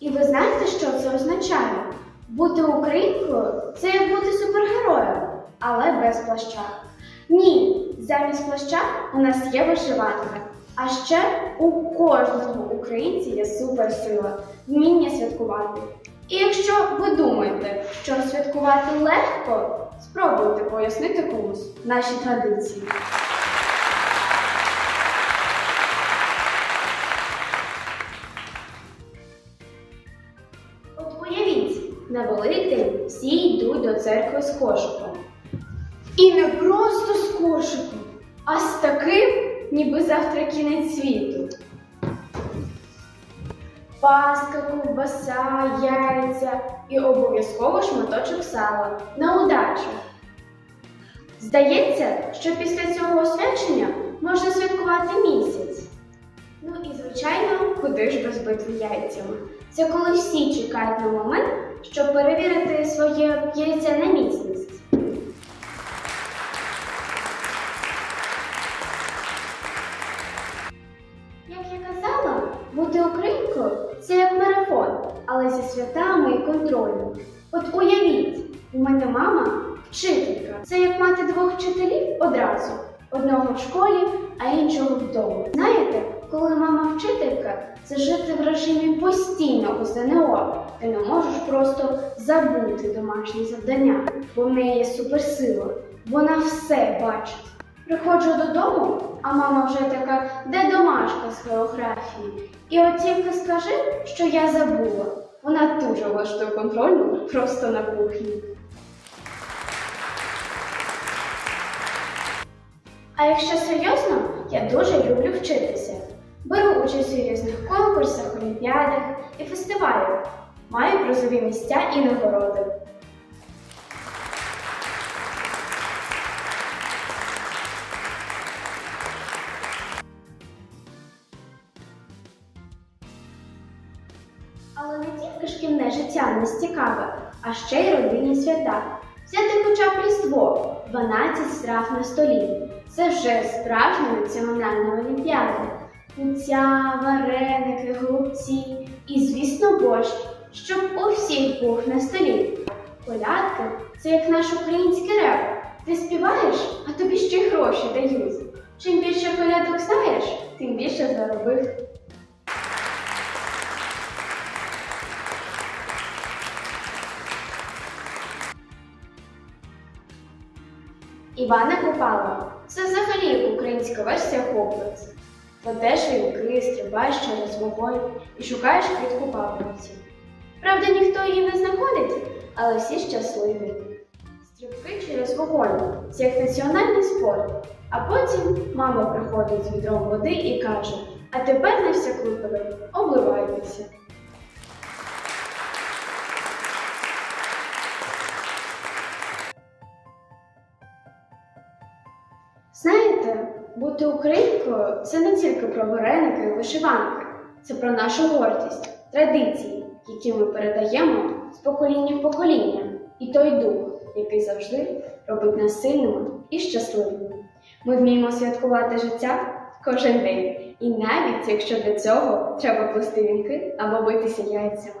І ви знаєте, що це означає? Бути українкою це як бути супергероєм, але без плаща. Ні, замість плаща у нас є вишиванка. А ще у кожного українця є суперсила, вміння святкувати. І якщо ви думаєте, що святкувати легко, спробуйте пояснити комусь наші традиції. На Великдень всі йдуть до церкви з кошиком. І не просто з кошиком, а з таким, ніби завтра кінець світу. Паска, ковбаса, яйця і обов'язково шматочок сала на удачу. Здається, що після цього освячення можна святкувати місяць. Ну і звичайно, куди ж без битви яйцями. Це коли всі чекають на момент, щоб перевірити своє яйце на міцність. Як я казала, бути українкою це як марафон, але зі святами і контролем. От уявіть, у мене мама вчителька. Це як мати двох вчителів одразу: одного в школі, а іншого вдома. Знаєте, коли мама вчителька, це жити в режимі постійного ЗНО. Ти не можеш просто забути домашні завдання, бо в неї є суперсила. Вона все бачить. Приходжу додому, а мама вже така, де домашка з географії. І от тільки скажи, що я забула. Вона дуже влаштує контрольну просто на кухні. А якщо серйозно, я дуже люблю вчитися. Беру участь у різних конкурсах, олімпіадах і фестивалях. Маю призові місця і нагороди. Але не тільки шкільне життя нас цікаве, а ще й родинні свята. Взяти хоча б Різдво 12 страв на столі. Це вже справжня національна олімпіада. Куця, вареники, голубці і, звісно, борщ, щоб у всіх був на столі. Колядки це як наш український реп. Ти співаєш, а тобі ще гроші дають. Чим більше колядок знаєш, тим більше заробив. Івана Купала це взагалі українська версія Хогвартс. Кладеш вінки, стрибаєш через вогонь і шукаєш квітку папороті. Правда, ніхто її не знаходить, але всі щасливі. Стрибки через вогонь це як національний спорт. А потім мама приходить з відром води і каже: А тепер на всяк випадок обливайтеся. Бути українкою це не тільки про вареники і вишиванки, це про нашу гордість, традиції, які ми передаємо з покоління в покоління, і той дух, який завжди робить нас сильними і щасливими. Ми вміємо святкувати життя кожен день, і навіть якщо для цього треба плести вінки або битися яйцями.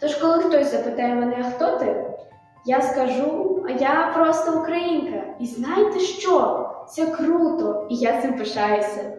Тож, коли хтось запитає мене, хто ти, я скажу, а я просто українка. І знаєте що? Це круто, і я цим пишаюся.